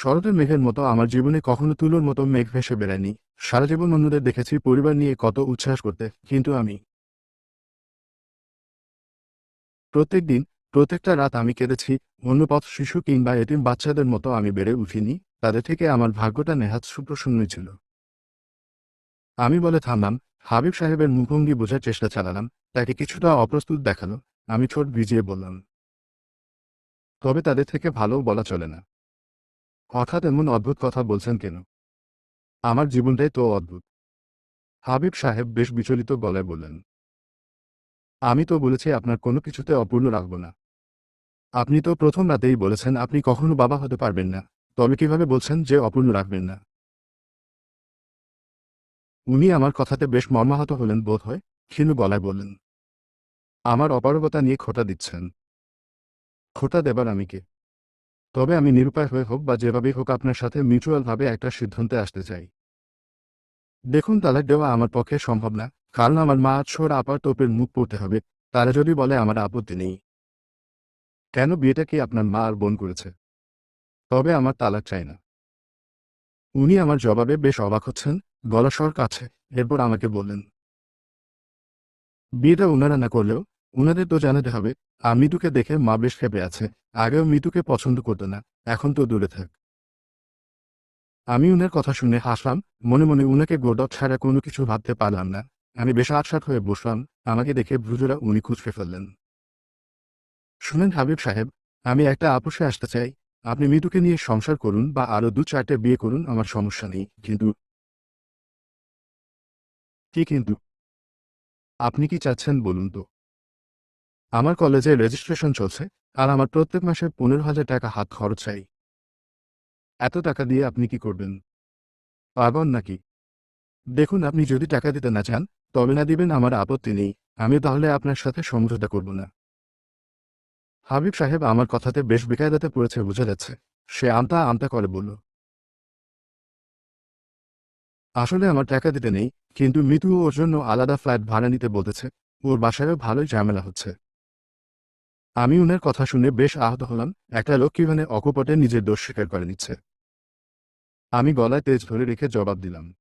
শরতের মেঘের মতো আমার জীবনে কখনো তুলোর মতো মেঘ ভেসে বেড়ায়নি। সারা জীবন অন্যদের দেখেছি পরিবার নিয়ে কত উচ্ছ্বাস করতে, কিন্তু আমি প্রত্যেক দিন প্রত্যেকটা রাত আমি কেঁদেছি, অন্য পথ শিশু কিংবা এটিম বাচ্চাদের মতো আমি বেড়ে উঠিনি, তাদের থেকে আমার ভাগ্যটা নেহাত সুপ্রসন্নই ছিল। আমি বলে থামলাম, হাবিব সাহেবের মুখভঙ্গি বোঝার চেষ্টা চালালাম, তাকে কিছুটা অপ্রস্তুত দেখাল, আমি ঠোঁট ভিজিয়ে বললাম, তবে তাদের থেকে ভালো বলা চলে না। হঠাৎ এমন অদ্ভুত কথা বলছেন কেন? আমার জীবনটাই তো অদ্ভুত। হাবিব সাহেব বেশ বিচলিত গলায় বললেন, আমি তো বলেছি আপনার কোনো কিছুতে অপূর্ণ রাখব না। আপনি তো প্রথম রাতেই বলেছেন আপনি কখনো বাবা হতে পারবেন না। তবে কীভাবে বলছেন যে অপূর্ণ রাখবেন না? উনি আমার কথাতে বেশ মর্মাহত হলেন বোধ হয়, ক্ষীণ গলায় বললেন, আমার অপারগতা নিয়ে খোটা দিচ্ছেন। খোটা দেবার আমি কে? তবে আমি নিরুপায় হয়ে হোক বা যেভাবেই হোক আপনার সাথে মিউচুয়ালভাবে একটা সিদ্ধান্তে আসতে চাই। দেখুন, তালাক দেওয়া আমার পক্ষে সম্ভব না, কারণ আমার মা ছোড় আপার তোপের মুখ পড়তে হবে, তারা যদি বলে আমার আপত্তি নেই। কেন বিয়েটা কি আপনার মা আর বোন করেছে? তবে আমার তালাক চাই না। উনি আমার জবাবে বেশ অবাক হচ্ছেন গলা স্বর কাছে, এরপর আমাকে বললেন, বিয়েটা উনারা না করলেও উনাদের তো জানাতে হবে, আর মৃতুকে দেখে মা বেশ খেপে আছে। আগেও মিতুকে পছন্দ করতো না, এখন তো দূরে থাক। আমি উনার কথা শুনে হাসলাম, মনে মনে উনাকে গোডক ছাড়া কোনো কিছু ভাবতে পারলাম না। আমি বেশ আটসাট হয়ে বসলাম, আমাকে দেখে ভ্রুজোরা উনি খুঁজকে ফেললেন। শুনেন হাবিব সাহেব, আমি একটা আপোষে আসতে চাই। আপনি মৃতুকে নিয়ে সংসার করুন বা আরও দু চারটে বিয়ে করুন, আমার সমস্যা নেই, কিন্তু কি কিন্তু? আপনি কি চাচ্ছেন বলুন তো? আমার কলেজে রেজিস্ট্রেশন চলছে, আর আমার প্রত্যেক মাসে পনেরো হাজার টাকা হাত খরচ চাই এত টাকা দিয়ে আপনি কি করবেন? পাগল নাকি? দেখুন, আপনি যদি টাকা দিতে না চান, তবে না দিবেন আমার আপত্তি নেই, আমি তাহলে আপনার সাথে সমঝোতা করব না। হাবিব সাহেব আমার কথাতে বেশ বেকায়দাতে পড়েছে, বোঝা যাচ্ছে। সে আমতা আমতা করে বলল, আসলে আমার টাকা দিতে নেই, কিন্তু মৃত্যু ওর জন্য আলাদা ফ্ল্যাট ভাড়া নিতে বলতেছে। ওর বাসায়ও ভালোই ঝামেলা হচ্ছে। আমি উনার কথা শুনে বেশ আহত হলাম। একটা লোক কীভাবে অকপটে নিজের দোষ স্বীকার করে নিচ্ছে? আমি গলায় তেজ ধরে রেখে জবাব দিলাম।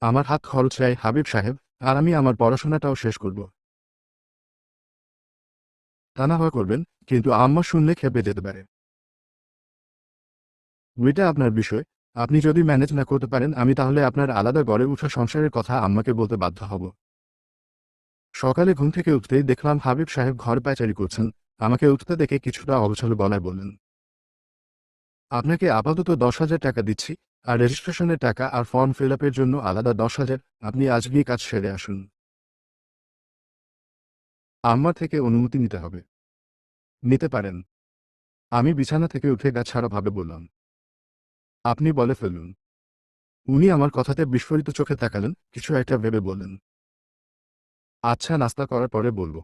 আমার হাত খরচ চাই, হাবিব সাহেব, আর আমি আমার পড়াশোনাটাও শেষ করব। তা না হয় করবেন, কিন্তু আম্মা শুনলে খেপে যেতে পারে। ওইটা আপনার বিষয়। আপনি যদি ম্যানেজ না করতে পারেন, আমি তাহলে আপনার আলাদা গড়ে উঠা সংসারের কথা আম্মাকে বলতে বাধ্য হব। সকালে ঘুম থেকে উঠতেই দেখলাম হাবিব সাহেব ঘর পায়চারি করছেন। আমাকে উঠতে দেখে কিছুটা অবসর গলায় বললেন, আপনাকে আপাতত দশ হাজার টাকা দিচ্ছি, আর রেজিস্ট্রেশনের টাকা আর ফর্ম ফিল আপের জন্য আলাদা দশ হাজার। আপনি আজ গিয়ে কাজ সেরে আসুন। আম্মা থেকে অনুমতি নিতে হবে। নিতে পারেন। আমি বিছানা থেকে উঠে গা ছাড়া ভাবে বললাম, আপনি বলে ফেলুন। উনি আমার কথাতে বিস্ফোরিত চোখে তাকালেন, কিছু একটা ভেবে বললেন আচ্ছা নাস্তা করার পরে বলব।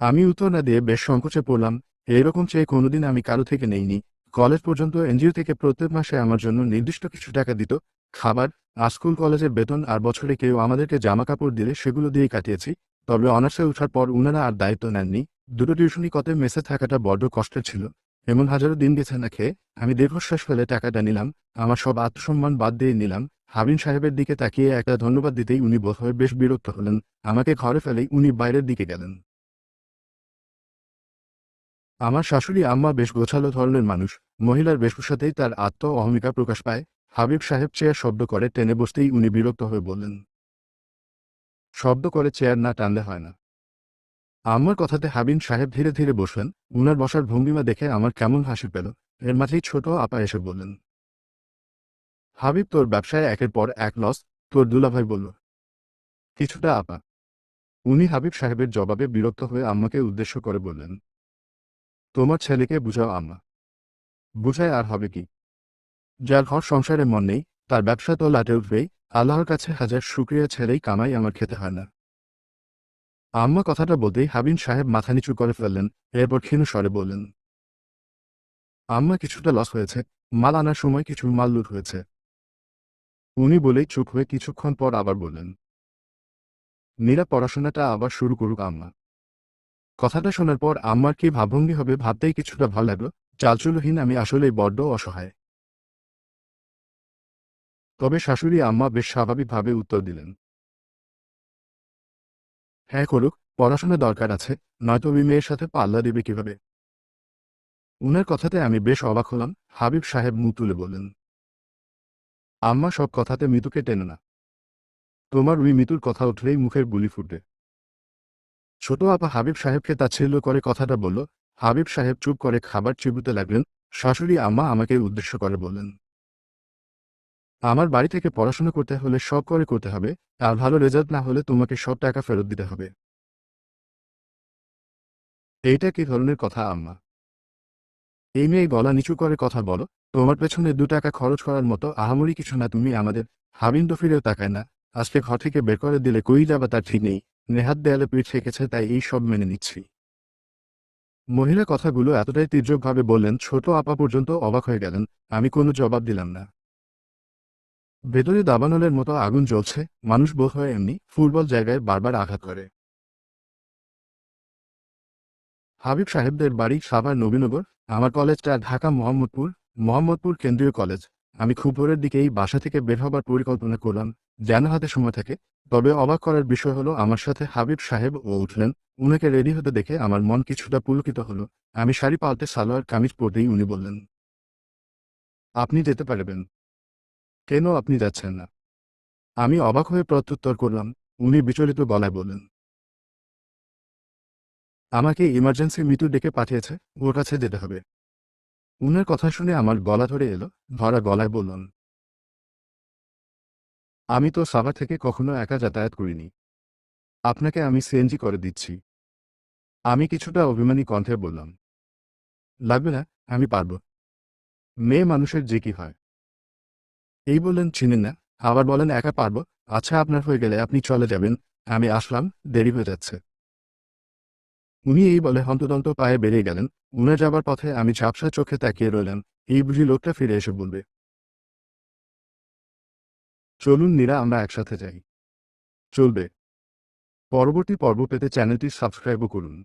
আমি উত্তর না দিয়ে বেশ সংকোচে পড়লাম। এরকম চেয়ে কোনোদিন আমি কারও থেকে নেইনি। কলেজ পর্যন্ত এনজিও থেকে প্রত্যেক মাসে আমার জন্য নির্দিষ্ট কিছু টাকা দিত। খাবার, স্কুল কলেজের বেতন আর বছরে কেউ আমাদেরকে জামা কাপড় দিলে সেগুলো দিয়েই কাটিয়েছি। তবে অনার্সে ওঠার পর উনারা আর দায়িত্ব নেননি। দুটো টিউশনি কতে মেসে থাকাটা বড্ড কষ্টের ছিল। এমন হাজারো দিন গেছে না খেয়ে আমি দীর্ঘশ্বাস ফেলে টাকাটা নিলাম। আমার সব আত্মসম্মান বাদ দিয়ে নিলাম। হাবিন সাহেবের দিকে তাকিয়ে একটা ধন্যবাদ দিতেই উনি বোধহয় বেশ বিরক্ত হলেন। আমাকে ঘরে ফেলেই উনি বাইরের দিকে গেলেন। আমার শাশুড়ি আম্মা বেশ গোছালো ধরনের মানুষ। মহিলার বেশভূষাতেই তার আত্ম অহমিকা প্রকাশ পায়। হাবিব সাহেব চেয়ার শব্দ করে টেনে বসতেই উনি বিরক্ত হয়ে বললেন, শব্দ করে চেয়ার না টানলে হয় না। আমার কথাতে হাবিন সাহেব ধীরে ধীরে বসলেন। উনার বসার ভঙ্গিমা দেখে আমার কেমন হাসি পেল। এর মাঝেই ছোট আপা এসে বললেন হাবিব তোর ব্যবসায় একের পর এক লস তোর দুলাভাই বলল। কিছুটা আপা। উনি হাবিব সাহেবের জবাবে বিরক্ত হয়ে আম্মাকে উদ্দেশ্য করে বললেন, তোমার ছেলেকে বুঝাও আম্মা। বুঝায় আর হবে কি? যার ঘর সংসারে মন নেই, তার ব্যবসা তো লাটে উঠবেই, আল্লাহর কাছে হাজার শুক্রিয়া ছেলেই কামাই আমার খেতে হয় না। আম্মা কথাটা বলতেই হাবিন সাহেব মাথা নিচু করে ফেললেন, এরপর ক্ষীণ স্বরে বললেন, আম্মা কিছুটা লস হয়েছে, মাল আনার সময় কিছু মাল লুট হয়েছে। উনি বলেই চুপ হয়ে কিছুক্ষণ পর আবার বললেন, নীরা, পড়াশোনাটা আবার শুরু করুক আম্মা। কথাটা শোনার পর আম্মার কি ভাবভঙ্গি হবে ভাবতেই কিছুটা ভালো লাগল। চালচুলহীন, আমি আসলেই বড্ড অসহায়। তবে শাশুড়ি আম্মা বেশ স্বাভাবিকভাবে উত্তর দিলেন হ্যাঁ করুক, পড়াশোনা দরকার আছে, নয়তো ওই মেয়ের সাথে পাল্লা দেবে কীভাবে? উনার কথাতে আমি বেশ অবাক হলাম। হাবিব সাহেব মুখ তুলে বললেন আম্মা সব কথাতে মিতুকে টেনে না। তোমার ওই মিতুর কথা উঠলেই মুখের গুলি ফুটে। ছোট আপা হাবিব সাহেবকে তাচ্ছিল্য করে কথাটা বলল, হাবিব সাহেব চুপ করে খাবার চিবুতে লাগলেন, শাশুড়ি আম্মা আমাকে উদ্দেশ্য করে বললেন, আমার বাড়ি থেকে পড়াশোনা করতে হলে সব করে করতে হবে, আর ভালো রেজাল্ট না হলে তোমাকে সব টাকা ফেরত দিতে হবে। এইটা কি ধরনের কথা আম্মা? এই মেয়ে গলা নিচু করে কথা বলো, তোমার পেছনে দু টাকা খরচ করার মতো আহামরি কিছু না, তুমি আমাদের হাবিন্দ ফিরেও তাকায় না। আজকে ঘর থেকে বের করে দিলে কই যাবা তার ঠিক নেই। নেহাত দেয়ালে পিঠ ঠেকেছে তাই এই সব মেনে নিচ্ছি। মহিলা কথাগুলো এতটাই তীর্যকভাবে বললেন, ছোট আপা পর্যন্ত অবাক হয়ে গেলেন, আমি কোনো জবাব দিলাম না। ভেতরে দাবানলের মতো আগুন জ্বলছে, মানুষ বোধ হয় এমনি ফুটবল জায়গায় বারবার আঘাত করে। হাবিব সাহেবদের বাড়ি সাভার নবীনগর আমার কলেজটা ঢাকা মোহাম্মদপুর মোহাম্মদপুর কেন্দ্রীয় কলেজ। আমি খুব ভোরের দিকেই বাসা থেকে বের হবার পরিকল্পনা করলাম। যেন হাতে সময় থাকে, তবে অবাক করার বিষয় হলো, আমার সাথে হাবিব সাহেব ও উঠলেন। উনাকে রেডি হতে দেখে আমার মন কিছুটা পুলকিত হলো। আমি শাড়ি পাল্টে সালোয়ার কামিজ পরতেই উনি বললেন, আপনি যেতে পারবেন। কেন আপনি যাচ্ছেন না? আমি অবাক হয়ে প্রত্যুত্তর করলাম। উনি বিচলিত গলায় বললেন আমাকে ইমার্জেন্সি মৃত্যু ডেকে পাঠিয়েছে, ওর কাছে যেতে হবে। উনার কথা শুনে আমার গলা ধরে এলো, ধরা গলায় বললেন আমি তো সাভার থেকে কখনো একা যাতায়াত করিনি। আপনাকে আমি সিএনজি করে দিচ্ছি। আমি কিছুটা অভিমানী কণ্ঠে বললাম, লাগবে না, আমি পারব। মেয়ে মানুষের যে কি হয়? এই বললেন, চিনেন না। আবার বলেন, একা পারব। আচ্ছা আপনার হয়ে গেলে আপনি চলে যাবেন। আমি আসলাম, দেরি হয়ে যাচ্ছে। উনি এই বলে হন্তদন্ত পায়ে বেরিয়ে গেলেন। উনে যাবার পথে আমি ঝাপসা চোখে তাকিয়ে রইলাম। এই বুঝি লোকটা ফিরে এসে বলবে, চলুন নীরা, আমরা একসাথে যাই। চলবে। পরবর্তী পর্ব পেতে চ্যানেলটি সাবস্ক্রাইবও করুন।